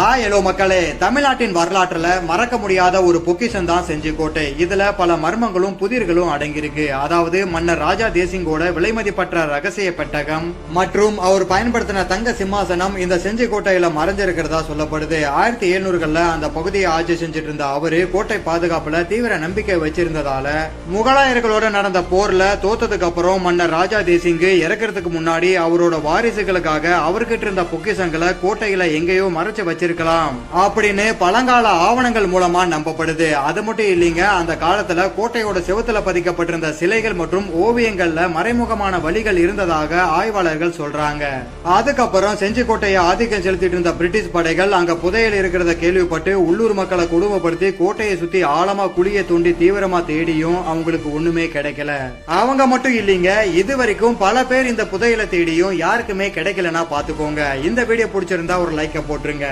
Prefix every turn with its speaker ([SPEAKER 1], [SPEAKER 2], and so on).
[SPEAKER 1] ஆ hello மக்களே. தமிழ்நாட்டின் வரலாற்றுல மறக்க முடியாத ஒரு பொக்கிஷம் தான் செஞ்சிக்கோட்டை. இதுல பல மர்மங்களும் புதிர்களும் அடங்கியிருக்கு. அதாவது மன்னர் ராஜா தேசிங்கோட விலைமதிப்பற்ற ரகசிய பெட்டகம் மற்றும் அவர் பயன்படுத்தின தங்க சிம்மாசனம் இந்த செஞ்சிக்கோட்டையில மறைஞ்சிருக்கிறதா சொல்லப்படுது. ஆயிரத்தி எழுநூறுகள்ல அந்த பகுதியை ஆட்சி செஞ்சுட்டு இருந்த அவரு கோட்டை பாதுகாப்புல தீவிர நம்பிக்கை வச்சிருந்ததால முகலாயர்களோட நடந்த போர்ல தோத்ததுக்கு அப்புறம் மன்னர் ராஜா தேசிங்கு இறக்கிறதுக்கு முன்னாடி அவரோட வாரிசுகளுக்காக அவர்கிட்ட இருந்த பொக்கிஷங்களை கோட்டையில எங்கேயோ மறைச்சு வச்சிருக்கலாம் அப்படின்னு பழங்கால ஆவணங்கள் மூலமா நம்பப்படுது. அது மட்டும் இல்லைங்க அந்த காலத்துல கோட்டையோட செவத்துல பதிக்கப்பட்டிருந்த சிலைகள் மற்றும் ஓவியங்கள்ல மறைமுகமான வழிகள் இருந்ததாக ஆய்வாளர்கள் சொல்றாங்க. அதுக்கப்புறம் செஞ்சிக்கோட்டையை ஆதிக்கம் செலுத்திட்டு இருந்த பிரிட்டிஷ் படைகள் அங்க புதையல் இருக்கிறத கேள்விப்பட்டு உள்ளூர் மக்களை குடும்பப்படுத்தி கோட்டையை சுத்தி ஆழமா குழிய தோண்டி தீவிரமா தேடியும் அவங்களுக்கு ஒண்ணுமே கிடைக்கல. அவங்க மட்டும் இல்லைங்க இது வரைக்கும் பல பேர் இந்த புதையலை தேடியும் யாருக்குமே கிடைக்கலன்னா பாத்துக்கோங்க. இந்த வீடியோ பிடிச்சிருந்தா ஒரு லைக்கை போட்டுருங்க.